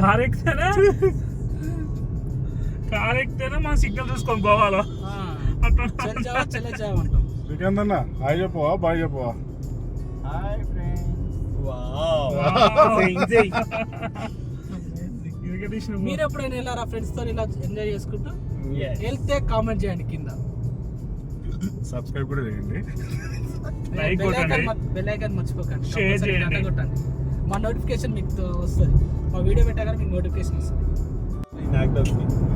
Car ఎక్కితేనే car ఎక్కితేనే మనం signal చూసుకొని పోవాలో? అన్న హాయ్ చెప్పవా? బాయ్ చెప్పవా? Hi friends. మీరు ఎప్పుడైనా వెళ్ళారా ఫ్రెండ్స్తో ఇలా ఎంజాయ్ చేసుకుంటూ? వెళ్తే కామెంట్ చేయండి కింద. సబ్స్క్రైబ్ కూడా చేయండి. Like కొట్టండి. బెల్ ఐకాన్ మర్చిపోకండి. Compulsory చేయండి. కొట్టండి. మా నోటిఫికేషన్ మీకు తో- వస్తుంది. మా వీడియో పెట్టగానే మీకు నోటిఫికేషన్ వస్తుంది.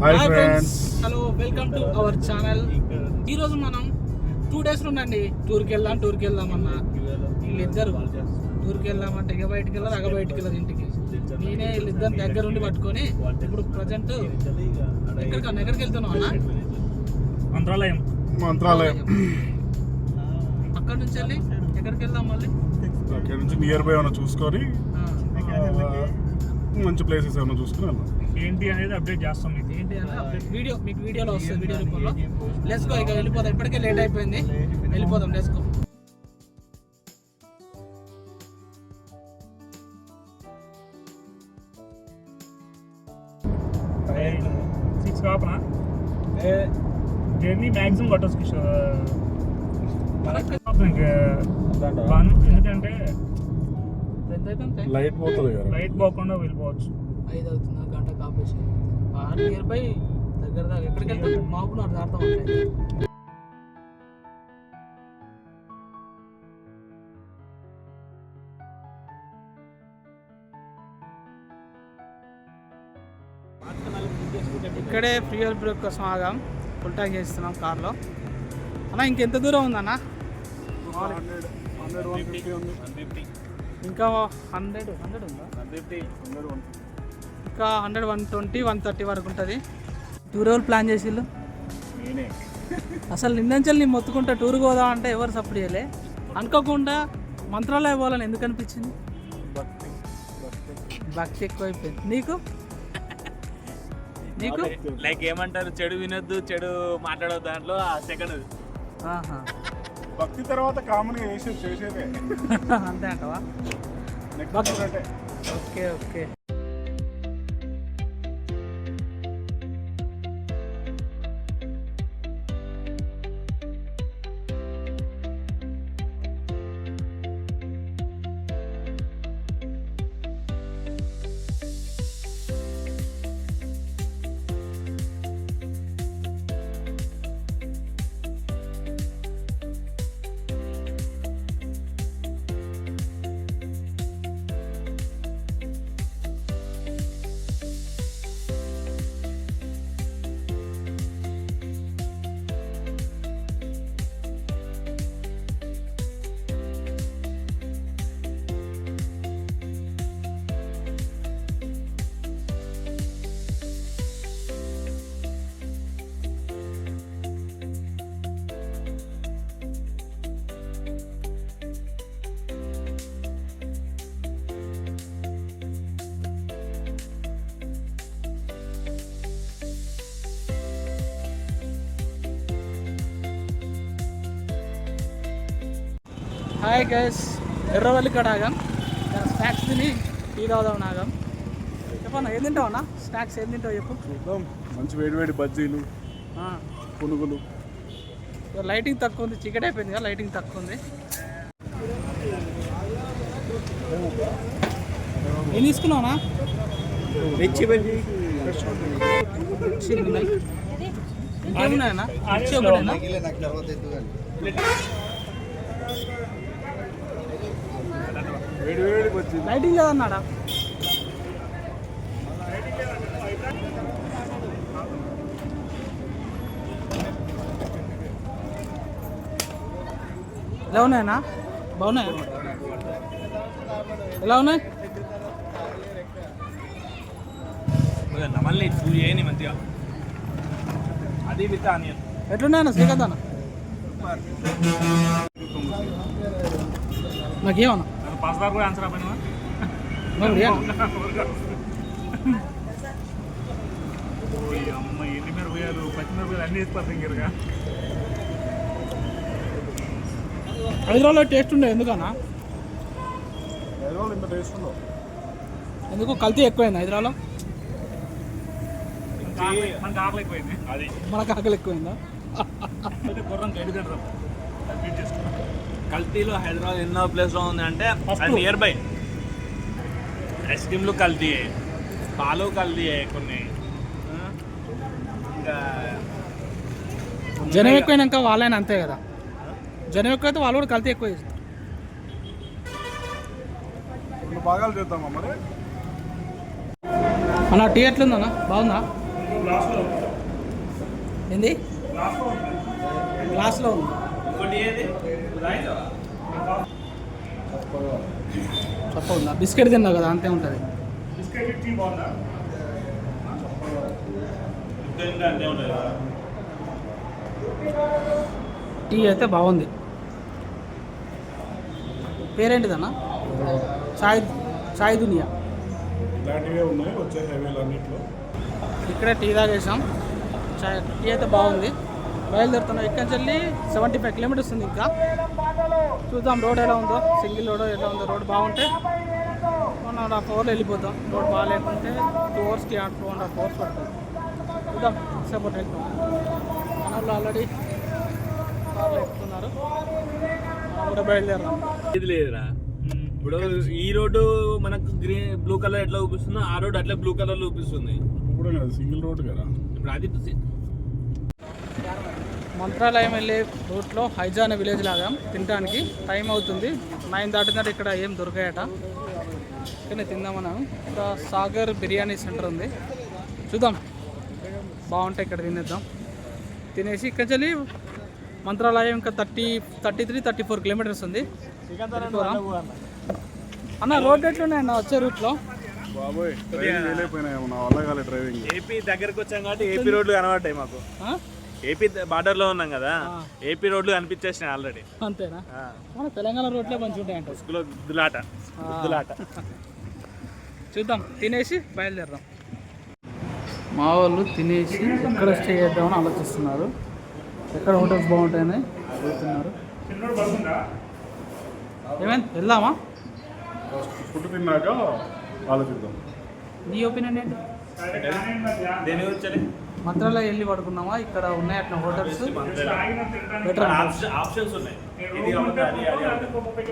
Hi friends hello welcome to our channel ఈ రోజు మనం టూ డేస్ నుండి టూర్కి వెళ్దాం టూర్కి వెళ్దాం అన్న. వీళ్ళిద్దరు టూర్కి వెళ్దామంటే ఇక బయటికి వెళ్ళారు అగ బయటికి వెళ్ళారు ఇంటికి. నేనే వీళ్ళిద్దరు దగ్గర ఉండి పట్టుకొని ఇప్పుడు ప్రజెంట్ ఎక్కడికన్నా ఎక్కడికి వెళ్తున్నావు అన్న? మంత్రాలయం. మంత్రాలయం. అక్కడ నుంచి వెళ్ళి ఎక్కడికి వెళ్దాం మళ్ళీ? అక్కడ నుంచి నియర్ బై ఏమైనా చూసుకొని మంచి ప్లేసెస్ ఏమైనా చూసుకుని వెళ్దాం. ఏంటి అనేది అప్డేట్ చేస్తాం మీకు. ఏంటి అంటే అప్డేట్ వీడియో మీకు వీడియోలో వస్తుంది వీడియో రూపంలో. లెట్స్ గో ఇక వెళ్ళిపోదాం. ఇప్పటికే లేట్ అయిపోయింది. వెళ్ళిపోదాం లెట్స్ గో పోకుండా వెళ్ళిపోవచ్చు ఐదు అవుతుంది గంట కాపేసి నియర్ బై దగ్గర దాకా ఎక్కడికి వెళ్తాం మాకు నాకు దాడతాం అంటే ఇక్కడే ఫ్రీయర్ బ్రేక్ కోసం ఆగాం. ఫుల్ ట్యాంక్ చేస్తున్నాం కార్లో. అన్న ఇంకెంత దూరం ఉందన్న? ఇంకా హండ్రెడ్ హండ్రెడ్ ఉందా? ఇంకా hundred one twenty one thirty వరకు ఉంటుంది. టూర్ ఎవరు ప్లాన్ చేసిళ్ళు? అసలు నిన్నంచెల్ నేను మొత్తుకుంటా టూర్ పోదాం అంటే ఎవరు సపోర్ట్ చేయలే. అనుకోకుండా మంత్రాలయ పోవాలని ఎందుకు అనిపించింది? భక్తి ఎక్కువైపోయింది. నీకు? నీకు? లైక్ ఏమంటారు చెడు వినొద్దు చెడు మాట్లాడొద్దు దాంట్లో ఆ సెకండ్. భక్తి తర్వాత కామన్ చేసేది. అంతే అంటవా? Okay okay Hi guys Erravalli కాడ ఆగాం స్నాక్స్ తిని టీ తాగుదాం ఆగాం చెప్పన్నా ఏం తింటావు అన్న స్నాక్స్ ఏం తింటావు చెప్పు. చూద్దాం. మంచి వేడి వేడి బజ్జీలు ఆ, పునుగులు. లైటింగ్ తక్కువ ఉంది చీకటి అయిపోయింది కదా లైటింగ్ తక్కువ ఉంది. ఏం తీసుకున్నావునా? మిర్చి ఒకటేనా? వేడి వేడి బజ్జీలు లైటింగ్ లేదన్నాడా ఎలా ఉన్నాయన్నా బాగున్నాయా? ఎలా ఉన్నాయి? మళ్ళీ టూ చేయని మంచిగా? అది విత్ ఆనియన్. ఎట్లున్నాయన్నా శ్రీకాంత్ అన్న? నాకేమన్నా? కూడా ఆన్సర్ అయిపోయినా మరి ఏం? అమ్మ ఎన్ని మిరపకాయలు పచ్చిమిరపకాయలు అన్ని వేసి పడుతుంది హైదరాబాద్లో టేస్ట్ ఉండే ఎందుకన్నా? హైదరాబాద్ ఇంత టేస్ట్ ఉండవు ఎందుకు? కల్తీ ఎక్కువైంది హైదరాబాద్లో? మనకి ఆకలి ఎక్కువైంది. అది మనకు ఆకలి ఎక్కువైందా? గుర్రం చేసుకున్నాం కల్తీలో హైదరాబాద్ ఎన్నో ప్లేస్లో ఉంది అంటే. అది నియర్ బై ఐస్ క్రీమ్లు కల్తీ. పాలు కల్తీ కొన్ని. ఇంకా జనం ఎక్కువైనాక వాళ్ళైనా అంతే కదా. జనం ఎక్కువైతే వాళ్ళు కూడా కల్తీ ఎక్కువ చేస్తారు. ఇప్పుడు భాగాలు చేద్దామా మరి? అన్న టీ ఎట్లుందన్న బాగుందా? ఏంది? గ్లాస్లో ఉంది. ఇంకోటి ఏది? రైతా? చప్ప ఉందా బిస్కెట్ తిన్నావు కదా అంతే ఉంటుంది. బిస్కెట్ టీ బాగుందా? అయితే బాగుంది. పేరేంటిదన్న? చాయ్ చాయ్ దునియా. ఇలాంటివే ఉన్నాయి వచ్చే హైవేలు అన్నింటిలో. ఇక్కడే టీ తాగేసాం. చాయ్ టీ అయితే బాగుంది. బయలుదేరుతున్నాం ఇక్కడి నుంచి వెళ్ళి సెవెంటీ ఫైవ్ కిలోమీటర్స్ ఉంది ఇంకా. చూద్దాం రోడ్ ఎలా ఉందో సింగిల్ రోడ్ ఎలా ఉందో రోడ్ బాగుంటే వన్ అండ్ హాఫ్ అవర్లో వెళ్ళిపోతాం. రోడ్ బాగాలేకుంటే టూ అవర్స్కి టూ అండ్ హాఫ్ అవర్స్ పడుతుంది. చూద్దాం సపోర్ట్ వెళ్తాం. మన వాళ్ళు ఆల్రెడీ కార్లో ఎక్కుతున్నారు. మనం కూడా బయలుదేరాం ఇది లేదురా. ఇప్పుడు ఈ రోడ్డు మనకు గ్రీన్ బ్లూ కలర్ ఎట్లా చూపిస్తుందో ఆ రోడ్ అట్లా బ్లూ కలర్ చూపిస్తుంది. ఇప్పుడు సింగిల్ రోడ్ కదా. ఇప్పుడు అది మంత్రాలయం వెళ్ళే రూట్లో హైజా అనే విలేజ్ లాగా తినడానికి టైం అవుతుంది. నైన్ దాటిందంటే ఇక్కడ ఏం దొరికాయట. కానీ తిందామన్నాను ఇక్కడ సాగర్ బిర్యానీ సెంటర్ ఉంది. చూద్దాం. బాగుంటాయి ఇక్కడ తినేద్దాం. తినేసి ఇక్కడ వెళ్ళి మంత్రాలయం ఇంకా thirty thirty three thirty four kilometres ఉంది. అన్న. రోడ్ ఎట్లున్నాయన్న? వచ్చే రూట్లో? బాబోయ్ డ్రైవింగ్. ఏపీ దగ్గరకు వచ్చాం కాబట్టి ఏపీ రోడ్లు కనబడ్డాయి మాకు. ఆ? ఏపీ బార్డర్లో ఉన్నాం కదా. ఏపీ రోడ్లు కనిపించేసినాయి ఆల్రెడీ అంతేనా? మన తెలంగాణ రోడ్లే మంచిగా ఉంటాయంట స్కూల్లో గుద్దులాట గుద్దులాట. చూద్దాం తినేసి బయలుదేరదాం. మా వాళ్ళు తినేసి ఎక్కడ స్టే చేద్దామని ఆలోచిస్తున్నారు. ఎక్కడ హోటల్స్ బాగుంటాయని అడుగుతున్నారు ఏమైంది వెళ్దామా? ఫుడ్ తిన్నాక ఆలోచిద్దాం. నీ ఒపీనియన్ ఏంటి? దేని గురించి మంత్రాలయం వెళ్ళి పడుకుందామా ఇక్కడ ఉన్నాయి అట్లా హోటల్స్. బెటర్ ఆప్షన్స్ ఉన్నాయి. నేను ఇది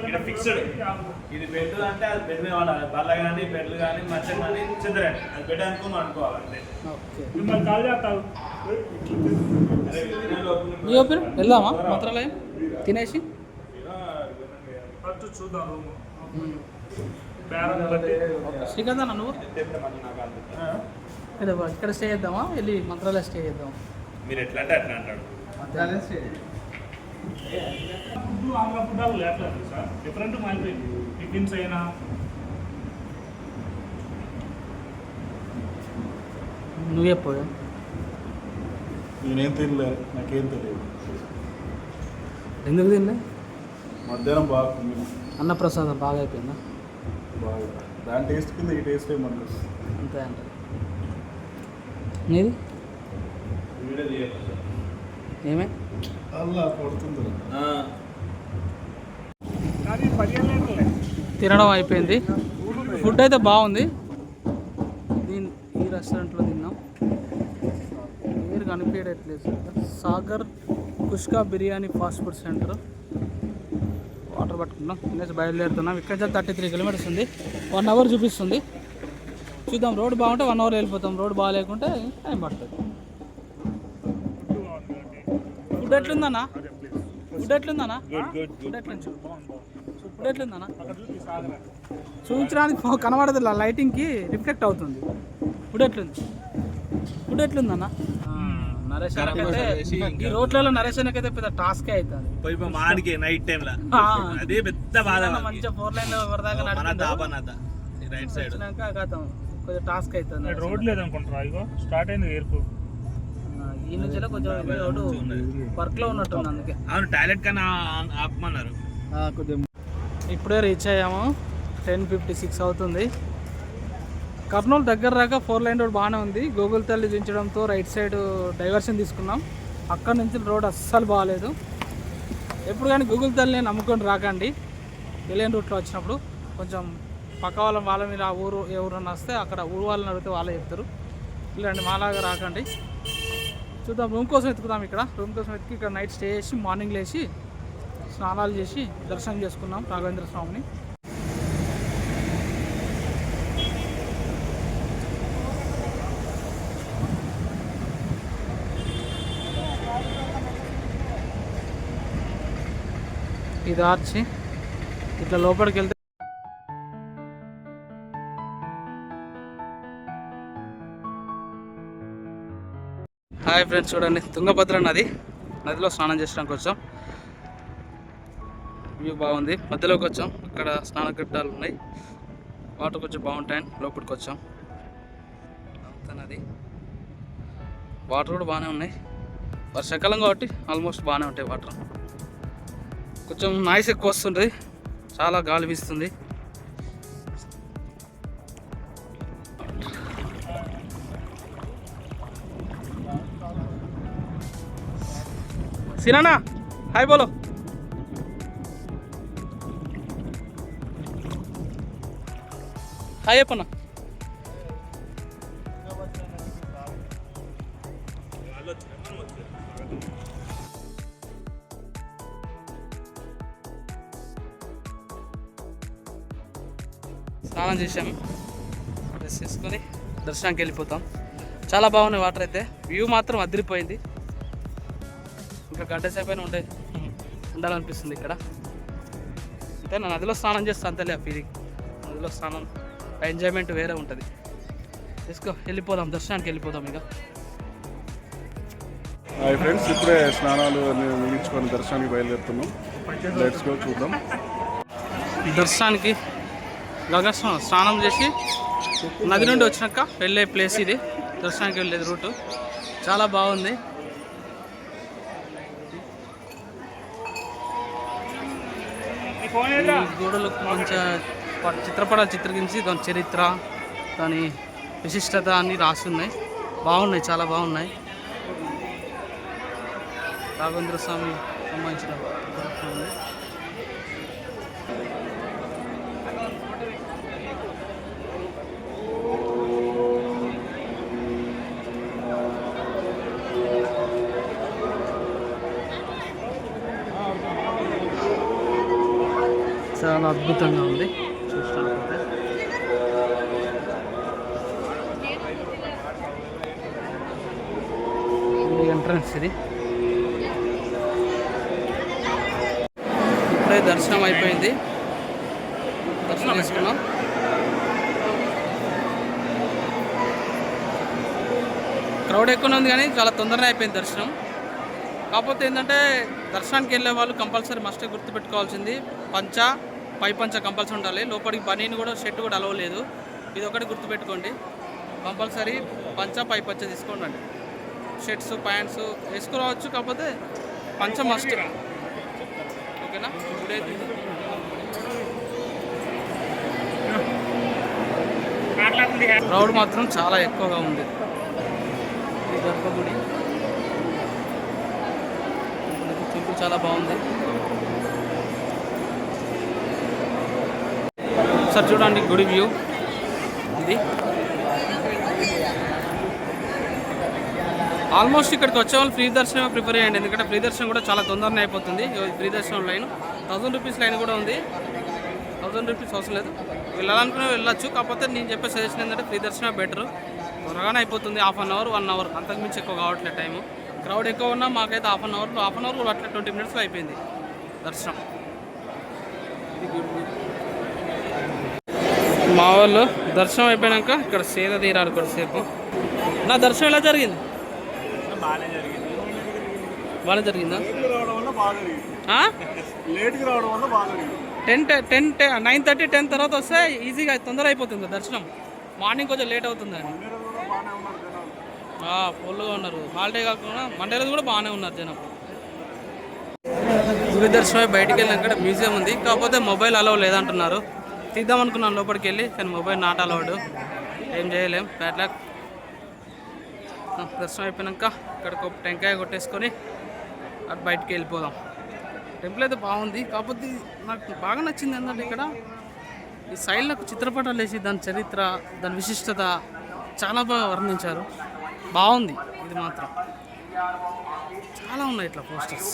ఇక్కడ ఫిక్స్డ్ ఇది బెడ్ అంటే అది బెడ్ మీద వాడాలి బల్ల కానీ బెడ్లు కానీ మంచం కానీ చెదరండి అది బెడ్ అనుకుని అనుకోవాలి అంతే. ఓకే. మిమ్మల్ని కాల్ నీ వెళ్దామా? మంత్రాలయం? తినేసి? ఫస్ట్ చూద్దాం శ్రీకాంత్ అన్న నువ్వు? ఇక్కడ ఇక్కడ స్టే చేద్దామా? వెళ్ళి మంత్రాలయం స్టే చేద్దాం మీరు ఎట్లా అంటే అట్లా అంటాడు. ఫుడ్ ఆంధ్ర ఫుడ్ అవి లేట్లేదు సార్. డిఫరెంట్ మారిపోయింది. టిఫిన్స్ అయినా. నువ్వే పోయా నేనేం తినలే నాకేం తెలియదు. ఎందుకు తినలే? మధ్యాహ్నం బాగా అన్నప్రసాదం బాగా అయిపోయిందా? బాగా దాని టేస్ట్ కింద ఈ టేస్ట్ ఏమన్నా అంతే అంట నీది? ఏమే? తినడం అయిపోయింది. ఫుడ్ అయితే బాగుంది. దీని ఈ రెస్టారెంట్లో తిన్నాం. పేరు కనిపించట్లేదు Sagar kushka biryani fast food centre. Water పట్టుకున్నాం తినేసి బయలుదేరుతున్నాం. ఇక్కడ నుంచి థర్టీ త్రీ కిలోమీటర్స్ ఉంది. వన్ అవర్ చూపిస్తుంది. చూద్దాం రోడ్ బాగుంటే వన్ అవర్ వెళ్ళిపోతాం. రోడ్ బాగాలేకుంటే టైం పడుతుంది ఫుడ్ ఎట్లుందన్నా? ఫుడ్ ఎట్లుందన్నా? ఫుడ్ ఎట్లుంది? ఫుడ్ ఎట్లుందన్నా? చూపించడానికి కనబడదు లైటింగ్కి రిఫ్లెక్ట్ అవుతుంది. ఫుడ్ ఎట్లుంది? ఫుడ్ ఎట్లుందన్న? నరేష్ అన్నకైతే ఈ రోడ్లలో నరేష్ అన్నకైతే పెద్ద టాస్కే అవుతుంది. పోయి మాడికి నైట్ టైంలో ఆ. అదే పెద్ద బాధ. మంచిగా ఫోర్ లైన్ వరదాకా మన నడుపుకుంటూ దాపనత రైట్ సైడ్ కొంచెం టాస్క్ అవుతుంది రోడ్ లేదనుకుంటారా ఇగో స్టార్ట్ అయింది ఎయిర్పోర్ట్ ఈ నుంచి కొంచెం రోడ్డు వర్క్లో ఉన్నట్టుంది అందుకే. అవును టాయిలెట్ కన్నా ఆ- ఆపమన్నారు. కొంచెం ఇప్పుడే రీచ్ అయ్యాము. టెన్ ఫిఫ్టీ సిక్స్ అవుతుంది. కర్నూలు దగ్గర రాక ఫోర్ లైన్ రోడ్ బాగానే ఉంది. గూగుల్ తల్లి దించడంతో రైట్ సైడ్ డైవర్షన్ తీసుకున్నాం. అక్కడ నుంచి రోడ్ అస్సలు బాగాలేదు. ఎప్పుడు కానీ గూగుల్ తల్లిని నమ్ముకొని రాకండి. ఎలియన్ రూట్లో వచ్చినప్పుడు కొంచెం పక్క వాళ్ళ వాళ్ళ మీద ఆ ఊరు ఎవరన్నా వస్తే అక్కడ ఊరు వాళ్ళని అడిగితే వాళ్ళే చెప్తారు. ఇలాంటి మాలాగా రాకండి. చూద్దాం రూమ్ కోసం వెతుకుదాం ఇక్కడ. రూమ్ కోసం వెతికి ఇక్కడ నైట్ స్టే చేసి మార్నింగ్ లేచి స్నానాలు చేసి దర్శనం చేసుకున్నాం రాఘవేంద్ర స్వామిని. ఇది ఆర్చి. ఇట్లా లోపలికి వెళ్తే హాయ్ ఫ్రెండ్స్ చూడండి తుంగభద్ర నది నదిలో స్నానం చేసడానికి వచ్చాం. వ్యూ బాగుంది. మధ్యలోకి వచ్చాం. ఇక్కడ స్నాన ఘట్టాలు ఉన్నాయి. వాటర్ కొంచెం బాగుంటాయని లోపలికి వచ్చాం. అంత నది. వాటర్ కూడా బాగానే ఉన్నాయి. వర్షాకాలం కాబట్టి ఆల్మోస్ట్ బాగానే ఉంటాయి వాటర్ కొంచెం నాయిస్ ఎక్కువ వస్తుంది చాలా గాలి వీస్తుంది. సినానా హాయ్ బోలో. హాయ్ చెప్పన్నా స్నానం చేసాము డ్రెస్ చేసుకొని దర్శనానికి వెళ్ళిపోతాం. చాలా బాగున్నాయి వాటర్ అయితే. వ్యూ మాత్రం అదిరిపోయింది. ఇంకా గంట సేపు అయినా ఉండే. ఉండాలనిపిస్తుంది ఇక్కడ. అంతే నా నదిలో స్నానం చేస్తా అంతలే ఆ ఫీలింగ్ నదిలో స్నానం ఎంజాయ్మెంట్ వేరే ఉంటుంది. తీసుకో వెళ్ళిపోదాం దర్శనానికి వెళ్ళిపోదాం ఇక. హాయ్ ఫ్రెండ్స్ ఇప్పుడే స్నానాలు ముగించుకొని దర్శనానికి బయలుదేరుతున్నాం. లెట్స్ గో చూద్దాం. దర్శనానికి గగ స్నానం చేసి నది నుండి వచ్చినాక వెళ్ళే ప్లేస్ ఇది. దర్శనానికి వెళ్ళేది రూటు. చాలా బాగుంది. గోడలకు గోడలు మంచిగా చిత్రపటాలు చిత్రీకరించి దాని చరిత్ర దాని విశిష్టత అన్నీ రాసి ఉన్నాయి బాగున్నాయి చాలా బాగున్నాయి. రాఘవేంద్ర స్వామి సంబంధించిన విగ్రహం ఉంది. చాలా అద్భుతంగా ఉంది. చూస్తానికి ఇది ఎంట్రన్స్ ఇది. ఇప్పుడే దర్శనం అయిపోయింది. దర్శనం చేసుకున్నాం క్రౌడ్ ఎక్కువ ఉంది కానీ చాలా తొందరగా అయిపోయింది దర్శనం. కాకపోతే ఏంటంటే దర్శనానికి వెళ్ళే వాళ్ళు కంపల్సరీ మస్ట్ గుర్తుపెట్టుకోవాల్సింది. పంచ పై పంచ కంపల్సరీ ఉండాలి. లోపలికి బనీని కూడా షర్ట్ కూడా అలవలేదు ఇది ఒకటి గుర్తుపెట్టుకోండి. కంపల్సరీ పంచ పై పంచ తీసుకోండి. షర్ట్స్ ప్యాంట్స్ వేసుకోవచ్చు కాకపోతే పంచ మస్ట్ ఓకేనా? మాట్లాడుతుంది. క్రౌడ్ మాత్రం చాలా ఎక్కువగా ఉంది. గర్భగుడి టెంపుల్ చాలా బాగుంది. సార్ చూడండి గుడి వ్యూ. ఇది. ఆల్మోస్ట్ ఇక్కడికి వచ్చే వాళ్ళు ఫ్రీ దర్శనం ప్రిపేర్ చేయండి ఎందుకంటే ఫ్రీ దర్శనం కూడా చాలా తొందరనే అయిపోతుంది. ఫ్రీ దర్శనం లైన్. థౌసండ్ రూపీస్ లైన్ కూడా ఉంది. థౌసండ్ రూపీస్ అవసరం లేదు. వెళ్ళాలనుకునే వెళ్ళొచ్చు కాకపోతే నేను చెప్పే సజెషన్ ఏంటంటే ఫ్రీ దర్శనం బెటర్ త్వరగానే అయిపోతుంది half an hour one hour అంతకుమించి ఎక్కువ కావట్లేదు టైము క్రౌడ్ ఎక్కువ ఉన్నా మాకైతే half an hour half an hour కూడా అట్లా ట్వంటీ మినిట్స్లో అయిపోయింది దర్శనం. ఇది గుడ్ మా వాళ్ళు దర్శనం అయిపోయాక ఇక్కడ సేద తీరారు కొద్దిసేపు. నా దర్శనం ఎలా జరిగింది? బాగా జరిగిందా. Ten ten nine thirty ten తర్వాత వస్తే ఈజీగా తొందర అయిపోతుంది దర్శనం. మార్నింగ్ కొంచెం లేట్ అవుతుంది ఫుల్గా ఉన్నారు హాలిడే కాకుండా మండే రోజు కూడా బాగానే ఉన్నారు జనం. గుడి దర్శనం బయటికి వెళ్ళినాక మ్యూజియం ఉంది. కాకపోతే మొబైల్ అలవ్ లేదంటున్నారు. తీద్దాం అనుకున్నాను లోపలికి వెళ్ళి కానీ మొబైల్ నాట్ అలవాడు ఏం చేయలేం బ్యాట్లాక్ దర్శనం అయిపోయాక ఇక్కడికి ఒక టెంకాయ కొట్టేసుకొని అటు బయటికి వెళ్ళిపోదాం. టెంపుల్ అయితే బాగుంది కాకపోతే నాకు బాగా నచ్చింది ఏంటంటే ఇక్కడ ఈ సైడ్లకు చిత్రపటాలు వేసి దాని చరిత్ర దాని విశిష్టత చాలా బాగా వర్ణించారు. బాగుంది ఇది మాత్రం. చాలా ఉన్నాయి ఇట్లా పోస్టర్స్